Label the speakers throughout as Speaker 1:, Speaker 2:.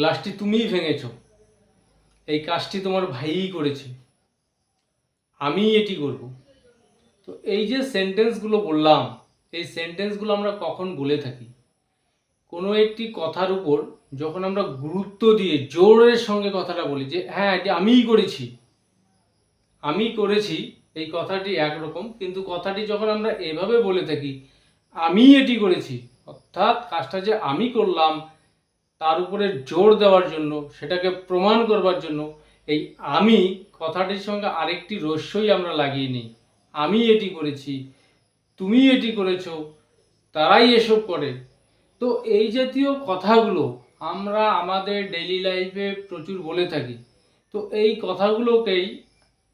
Speaker 1: গ্লাসটি তুমিই ভেঙেছ। এই কাজটি তোমার ভাইই করেছে। আমি এটি করব। তো এই যে সেন্টেন্সগুলো বললাম, এই সেন্টেন্সগুলো আমরা কখন বলে থাকি? কোনো একটি কথার উপর যখন আমরা গুরুত্ব দিয়ে জোরের সঙ্গে কথাটা বলি যে হ্যাঁ এটি আমিই করেছি। আমি করেছি, এই কথাটি একরকম, কিন্তু কথাটি যখন আমরা এভাবে বলে থাকি আমি এটি করেছি। অর্থাৎ কাজটা যে আমি করলাম তার উপরে জোর দেওয়ার জন্য, সেটাকে প্রমাণ করবার জন্য, এই আমি কথাটির সঙ্গে আরেকটি রস্যই আমরা লাগিয়ে নিই। আমি এটি করেছি, তুমি এটি করেছ, তারাই এসব করে। তো এই জাতীয় কথাগুলো আমরা আমাদের ডেইলি লাইফে প্রচুর বলে থাকি। তো এই কথাগুলোকেই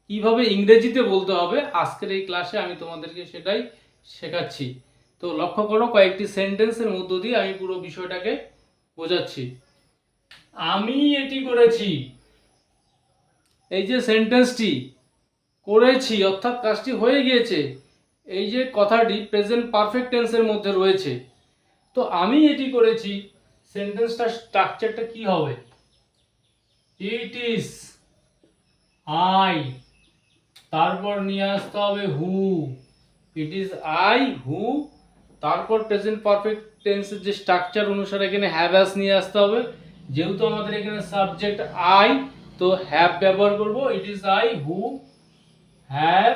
Speaker 1: কীভাবে ইংরেজিতে বলতে হবে, আজকের এই ক্লাসে আমি তোমাদেরকে সেটাই শেখাচ্ছি। তো লক্ষ্য করো, কয়েকটি সেন্টেন্সের মধ্য দিয়ে আমি পুরো বিষয়টাকে বোঝাচ্ছি। আমি এটি করেছি। এই যে সেন্টেন্সটি করেছি, অর্থাৎ কাজটি হয়ে গিয়েছে, এই যে কথাটি প্রেজেন্ট পারফেক্ট টেন্সের মধ্যে রয়েছে, তো আমি এটি করেছি সেন্টেন্সটার স্ট্রাকচারটা কি হবে? ইট ইজ আই তারপর নিয়ে আসতে হবে হু ইট ইজ আই হু তারপর প্রেজেন্ট পারফেক্ট টেন্সের যে স্ট্রাকচার অনুসারে এখানে হ্যাভ অ্যাস নিয়ে আসতে হবে। যেহেতু আমাদের এখানে সাবজেক্ট আই তো হ্যাভ ব্যবহার করব। It is I who have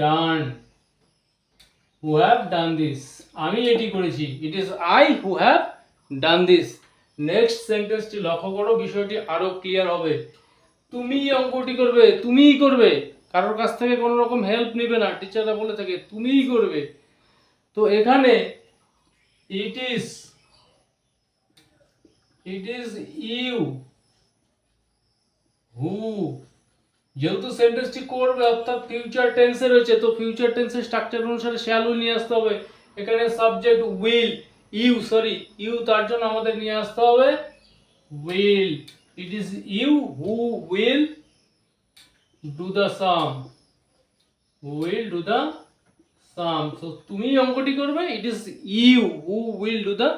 Speaker 1: done who have done this আমি এটি করেছি। It is I who have done this next সেন্টেন্সটি লক্ষ্য করো, বিষয়টি আরও ক্লিয়ার হবে। তুমি অঙ্কটি করবে, তুমিই করবে। কারোর কাছ থেকে কোনো রকম হেল্প নেবে না। টিচাররা বলে থাকে, তুমিই করবে। তো এখানে it is it is you who যেহেতু সেন্টেন্সটি করবে, অর্থাৎ ফিউচার টেন্সে রয়েছে, তো ফিউচার টেন্সের স্ট্রাকচার অনুসারে শ্যাল নিয়ে আসতে হবে। এখানে subject will you sorry you তার জন্য আমাদের নিয়ে আসতে হবে will it is you who will do the sum will do the sum so তুমি অঙ্কটি করবে it is you who will do the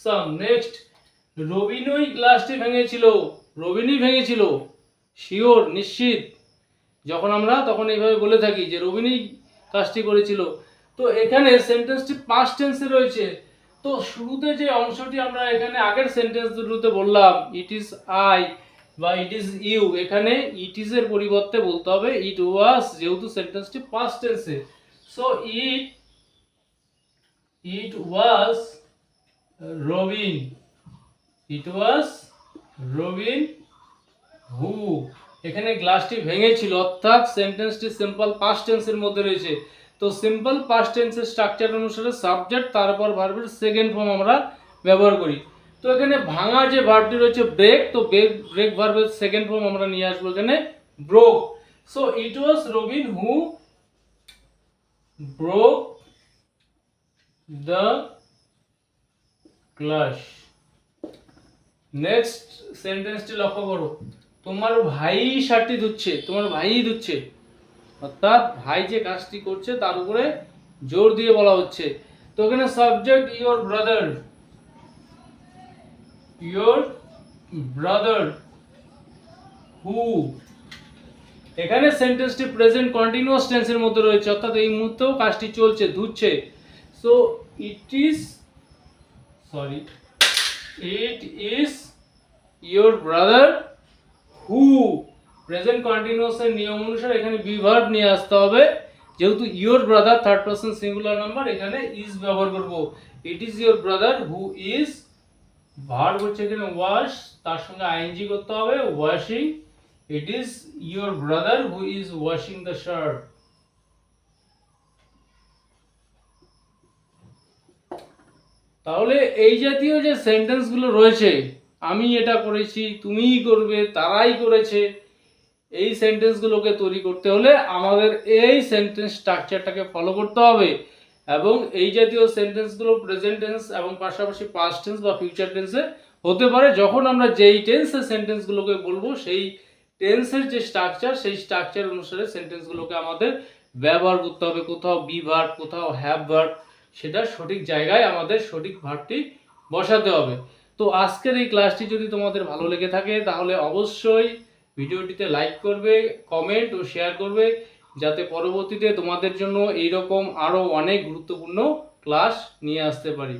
Speaker 1: sum next রবিনই গ্লাসটি ভেঙেছিল। রবিনই ভেঙেছিল। শিওর নিশ্চিত। যখন আমরা, তখন এইভাবে বলে থাকি যে রবিনই কাজটি করেছিল। তো এখানে সেন্টেন্সটি পাস্ট টেন্সে রয়েছে। তো শুরুতে যে অংশটি আমরা এখানে আগের সেন্টেন্স দুটোতে বললাম ইট ইজ আই বা ইট ইজ ইউ এখানে ইট ইজ এর পরিবর্তে বলতে হবে ইট ওয়াজ যেহেতু সেন্টেন্সটি পাস্ট টেন্সে so it it was Robin it was Robin who এখানে গ্লাসটি ভেঙেছিল অর্থাৎ সেন্টেন্সটি সিম্পল পাস্ট টেন্সের মধ্যে রয়েছে। তো সিম্পল পাস্ট টেন্সের স্ট্রাকচার অনুসারে সাবজেক্ট তারপর ভার্বের সেকেন্ড ফর্ম আমরা ব্যবহার করি। তো এখানে ভাঙা যে ভার্বটি রয়েছে ব্রেক তো ব্রেক ব্রেক ভার্বের সেকেন্ড ফর্ম আমরা নিয়ে আসব। এখানে broke so it was Robin who broke the glass next সেন্টেন্সটি লক্ষ্য করো। তোমার ভাই শার্টটি ধুচ্ছে, তোমার ভাইই ধুচ্ছে। অর্থাৎ ভাই যে কাজটি করছে, তার উপরে জোর দিয়ে বলা হচ্ছে। তো এখানে subject your brother your brother who এখানে সেন্টেন্সটি প্রেজেন্ট কন্টিনিউয়াস টেন্সের মধ্যে রয়েছে, অর্থাৎ এই মুহূর্তেও কাজটি চলছে, ধুচ্ছে। So it is sorry it is your brother who present continuous এর নিয়ম অনুসারে এখানে বিভার্ব নিয়ে আসতে হবে। যেহেতু your brother third person singular number এখানে ইজ ব্যবহার করব। It is your brother who is verb হচ্ছে এখানে ওয়াশ তার সঙ্গে আইএনজি করতে হবে washing it is your brother who is washing the shirt তাহলে এই জাতীয় যে সেন্টেন্সগুলো রয়েছে, আমি এটা করেছি, তুমিই করবে, তারাই করেছে, এই সেন্টেন্সগুলোকে তৈরি করতে হলে আমাদের এই সেন্টেন্স স্ট্রাকচারটাকে ফলো করতে হবে। এবং এই জাতীয় সেন্টেন্সগুলো প্রেজেন্ট টেন্স এবং পাশাপাশি পাস্ট টেন্স বা ফিউচার টেন্সে হতে পারে। যখন আমরা যেই টেন্সের সেন্টেন্সগুলোকে বলব, সেই টেন্সের যে স্ট্রাকচার সেই স্ট্রাকচার অনুসারে সেন্টেন্সগুলোকে আমাদের ব্যবহার করতে হবে। কোথাও বি ভার্ব কোথাও হ্যাভ ভার্ব সেটা সঠিক জায়গায় আমাদের সঠিক ভার্বটি বসাতে হবে। তো আজকের এই ক্লাসটি যদি তোমাদের ভালো লেগে থাকে, তাহলে অবশ্যই ভিডিওটিতে লাইক করবে কমেন্ট ও শেয়ার করবে, যাতে পরবর্তীতে তোমাদের জন্য এইরকম আরও অনেক গুরুত্বপূর্ণ ক্লাস নিয়ে আসতে পারি।